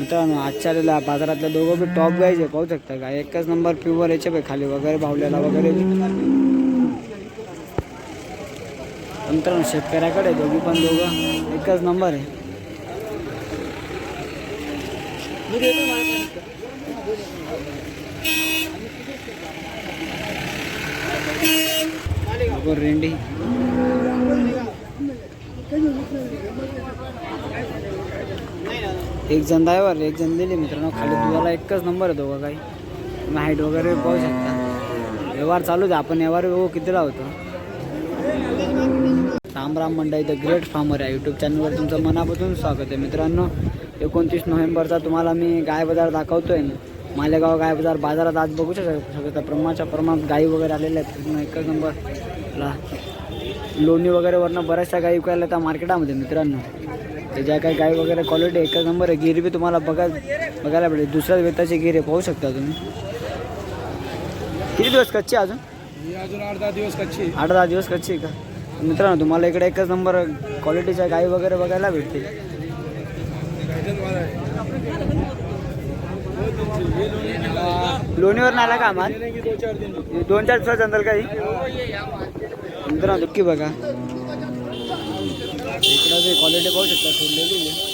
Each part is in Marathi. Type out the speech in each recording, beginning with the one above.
मित्रांनो आजच्या बाजारातल्या दोघं बी टॉप गायचे पाहू शकता का? एकच नंबर प्युअर याचे बी खाली वगैरे भावलेला वगैरे बी. मित्रांनो शेतकऱ्याकडे दोघी पण दोघं एकच नंबर आहे. रेंडी. एक जण ड्रायव्हर एक जण दिली मित्रांनो. खाली दुधाला एकच नंबर आहे दोघं काही. तुम्ही हाईट वगैरे पाहू शकता. व्यवहार चालूच आहे आपण व्यवहार हो कितीला होतो. राम राम मंडई द ग्रेट फार्मर आहे यूट्यूब चॅनलवर तुमचं मनापासून स्वागत आहे. मित्रांनो एकोणतीस नोव्हेंबरचा तुम्हाला मी गाय बाजार दाखवतोय. मालेगाव गाय बाजार बाजारात आज बघू शकता शकता प्रमाणाच्या प्रमाणात गायी वगैरे आलेल्या आहेत. एकच नंबरला लोणी वगैरे वरनं बऱ्याचशा गायी विकायला त्या मार्केटामध्ये मित्रांनो. ते ज्या काही गाय वगैरे क्वालिटी एकच नंबर आहे. गिर बी तुम्हाला बघा बघायला भेटेल. दुसऱ्याच वेताची गिर आहे पाहू शकता तुम्ही. किती दिवस कच्चे अजून? ही अजून आठ दहा दिवस कच्ची आठ दहा दिवस कच्ची आहे का? मित्रांनो तुम्हाला इकडे एकच नंबर क्वालिटीच्या गाई वगैरे बघायला भेटतील. लोणीवर आला का माल दोन चार दिवसात जंगल काही मित्रांनो दुःखी बघा. इकडं जे क्वालिटी पाहू शकता सोडलेली आहे.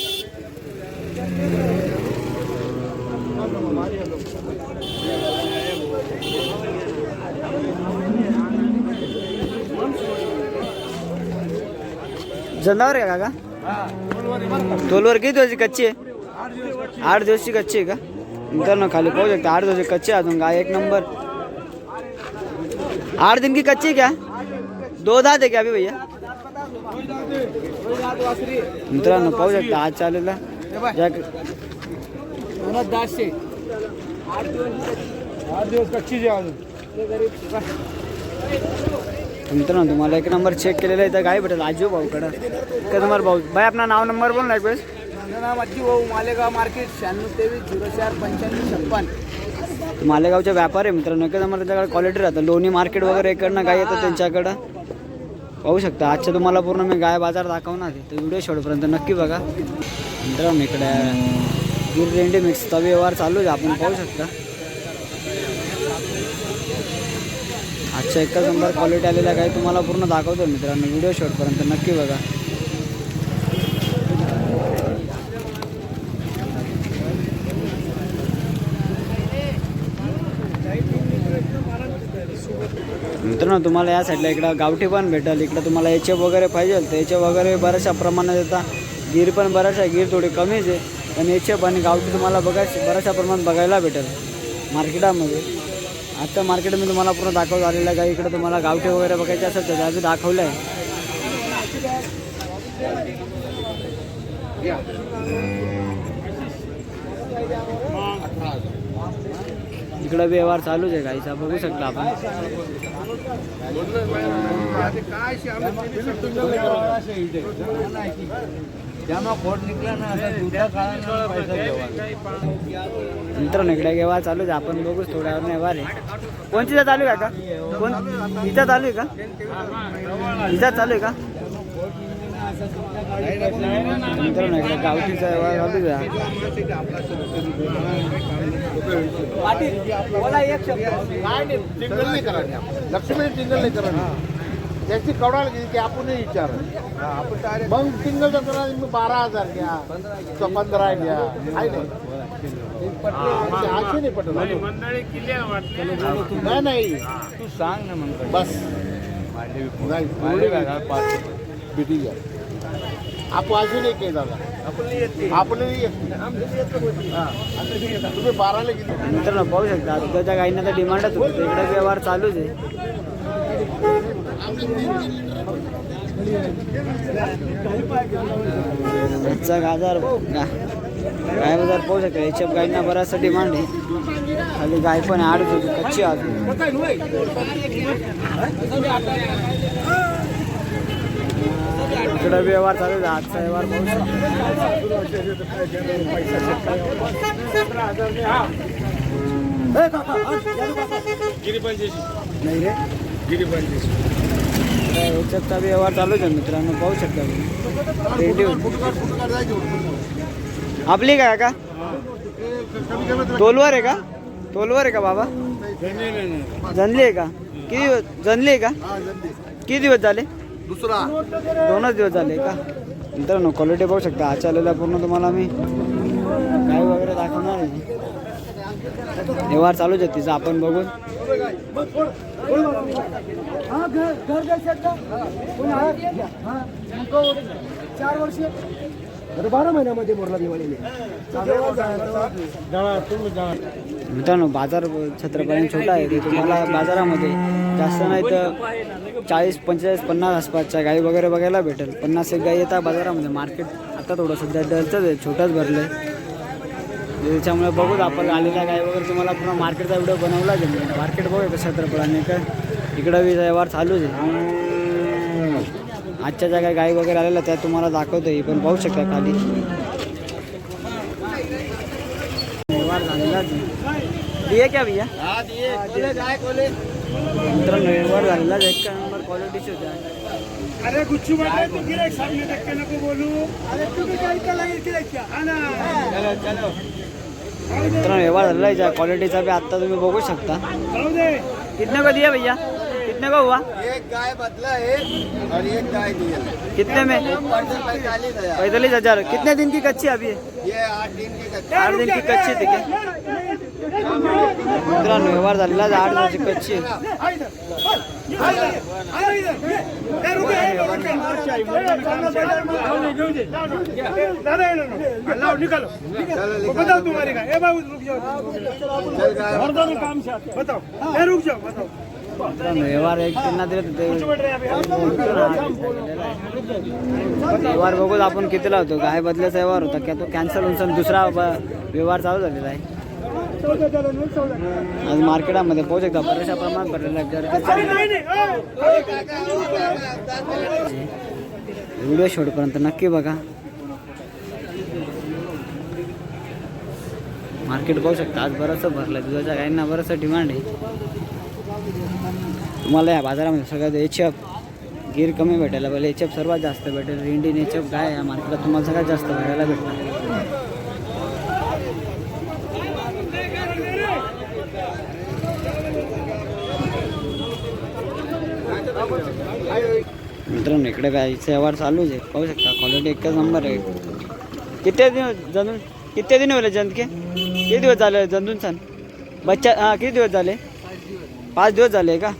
जनावर आहे का तोलवर किती दिवसाची कच्ची आहे आठ दिवसची कच्ची आहे का? मित्रांनो खाली पाहू शकता आठ दिवसाची कच्ची अजून गाय एक नंबर। आठ दिन की कच्ची क्या? दो दात है क्या अभी भैया? मित्रांनो पाहू शकता आज चालेला अजून. मित्रांनो तुम्हाला एक नंबर चेक केलेला आहे तर काय भेटेल. आजू भाऊकडं नंबर भाऊ भाई आपला नाव नंबर बोल ना एक वेळेस. माझं नाव अज्जी भाऊ मालेगाव मार्केट शहाण्णव तेवीस झिरो चार पंच्याण्णव छप्पन. तर मालेगावचे व्यापार आहे मित्रांनो. एक नंबर त्यांच्याकडे क्वालिटी राहतं. लोणी मार्केट वगैरे इकडनं काय येतं त्यांच्याकडं. पाहू शकता. आजच्या तुम्हाला पूर्ण मी गाय बाजार दाखवणार तर व्हिडिओ शेवटपर्यंत नक्की बघा. मित्रांनो इकडे गिर रेंडी मिक्सचा व्यवहार चालू आहे. आपण पाहू शकता. आजच्या एकच नंबर क्वालिटी आलेल्या गाय तुम्हाला पूर्ण दाखवतो मित्रांनो. व्हिडिओ शेवटपर्यंत नक्की बघा. मित्रांनो तुम्हाला या साईडला इकडं गावठी पण भेटेल इकडं तुम्हाला याचे वगैरे पाहिजे तर याचे वगैरे बऱ्याचशा प्रमाणात येतात गिर पण बऱ्याचशा गिर थोडी कमीच आहे पण याचे पण गावठी तुम्हाला बघायचे बऱ्याचशा प्रमाणात बघायला भेटेल मार्केटामध्ये. आता मार्केटमध्ये तुम्हाला पूर्ण दाखव आलेलं आहे का इकडं तुम्हाला गावठी वगैरे बघायचे असेल तर त्याबी दाखवलं आहे. इकडं व्यवहार चालूच आहे गाईचा बघू शकता आपण. मित्रांनो इकडे व्यवहार चालू आहे. आपण बघूच थोड्या वेळ व्यवहार आहे. कोणतीचा चालू आहे का? कोण इथं चालू आहे का? इथं चालू आहे का? मित्रांनो टिंगल नाही करायला लक्ष्मी टिंगल नाही. करायला त्याची कवडायला गेली की आपण विचार मग टिंगल तर करा मी बारा हजार घ्या पंधरा घ्या आहे नाही पटलं, नाही नाही तू सांग ना मग बस. नाही बिटी घ्या. आपण अजून एक आहे दादा आपण नाही येत हा. तुम्ही बाराला गेली मित्रांनो पाहू शकता दुधाच्या गाईंना तर डिमांडच होती इकडे व्यवहार चालूच आहे. घरचा गाजार गाय बाजार पाहू शकता याच्या गाईंना बराचसा डिमांड आहे. खाली गाय पण आडच होती कच्ची अजून इकडे व्यवहार चालू आहे आजचा व्यवहार नाही रे. याच्यातचा व्यवहार चालूच आहे मित्रांनो? पाहू शकता. आपली काय का तोलवर आहे का? तोलवर आहे का बाबा? जनली आहे का? किती दिवस जनली आहे का? किती दिवस झाले? दुसरा? दोनच दिवस झाले का? मित्रांनो क्वालिटी बघू शकता. आज आलेला पूर्ण तुम्हाला मी गाय वगैरे दाखवणार आहे. व्यवहार चालूच आहे तिचा आपण बघून. चार वर्ष अरे बारा महिन्यामध्ये मोरला दिवाळीने मित्रांनो बाजार छत्रपती छोटा आहे. तुम्हाला बाजारामध्ये जास्त नाही तर चाळीस पंचेचाळीस पन्नास आसपासच्या गाई वगैरे बघायला भेटेल. पन्नास एक गाई येतात बाजारामध्ये. मार्केट आता थोडं सध्या डलचंच आहे. छोटंच भरलं आहे. त्याच्यामुळे बघूच आपण आलेल्या गाई वगैरे तुम्हाला पूर्ण मार्केटचा व्हिडिओ बनवला गेला मार्केट बघू कसं छत्रपती का इकडं बी व्यवहार चालूच आहे. आजच्या काही गाई वगैरे आलेल्या त्या तुम्हाला दाखवतो ही पण पाहू शकता खाली. क्या भैया? मित्रांनो व्यवहार झालेला आहे. एक नंबर क्वालिटीचे होत्या अरे गुच्छू बाबा तू गिराईक सामने टक्के नको बोलू. अरे तू भी काय केला गिराईक क्या हा ना. मित्रांनो व्यवहार झालेला आहे. क्वालिटीचा बी आत्ता तुम्ही बघू शकता. कितने का दिया भैया? कितने का हुआ? एक गाय बदला है और एक गाय दिया। कितने में? पैंतालीस हज़ार। कितने दिन की कच्ची अभी? है ये आठ दिन के कच्चे। आठ दिन की कच्ची थी क्या? मित्रांनो व्यवहार झालेला आहे, आठ दिवसाची कच्ची बताओ तुम्हारी का ए बाबू रुक जाओ काम से बताओ रुक जाओ बताओ व्यवहार एक त्यांना दिले ते व्यवहार बघूच आपण किती लावतो गाय बदल्याचा व्यवहार होता. की तो कॅन्सल होऊन दुसरा व्यवहार चालू झालेला आहे. आज मार्केटामध्ये पोहोच शकता बऱ्याचशा प्रमाणात भरलेला आहे. व्हिडिओ शेवटपर्यंत नक्की बघा. मार्केट पाहू शकता. आज बरंचसं भरलं. आहे दुधाच्या गायींना बरंचसं डिमांड आहे. तुम्हाला या बाजारामध्ये सगळ्यात एच एफ गिर कमी भेटायला पाहिजे. एच एफ सर्वात जास्त भेटेल. इंडियन एच एफ गाय या मार्केटला तुम्हाला सगळ्यात जास्त भेटायला भेटणार. मित्रांनो इकडे गायचे व्यवहार चालूच आहे पाहू शकता क्वालिटी एकच नंबर आहे. किती दिवस जणून किती दिन होईल जंतके किती दिवस झाले जंतून सण? बच्चा हां किती दिवस झाले? पाच दिवस झाले का?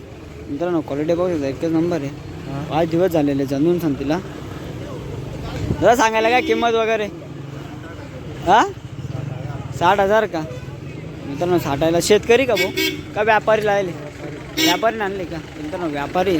मित्रांनो क्वालिटी पाहू शकता एकच नंबर आहे. पाच दिवस झालेले जंतून सण तिला. जरा सांगायला काय किंमत वगैरे? हां? साठ हजार का? मित्रांनो साठायला शेतकरी का भाऊ? का व्यापारी लायले? व्यापारीने आणले का? मित्रांनो व्यापारी.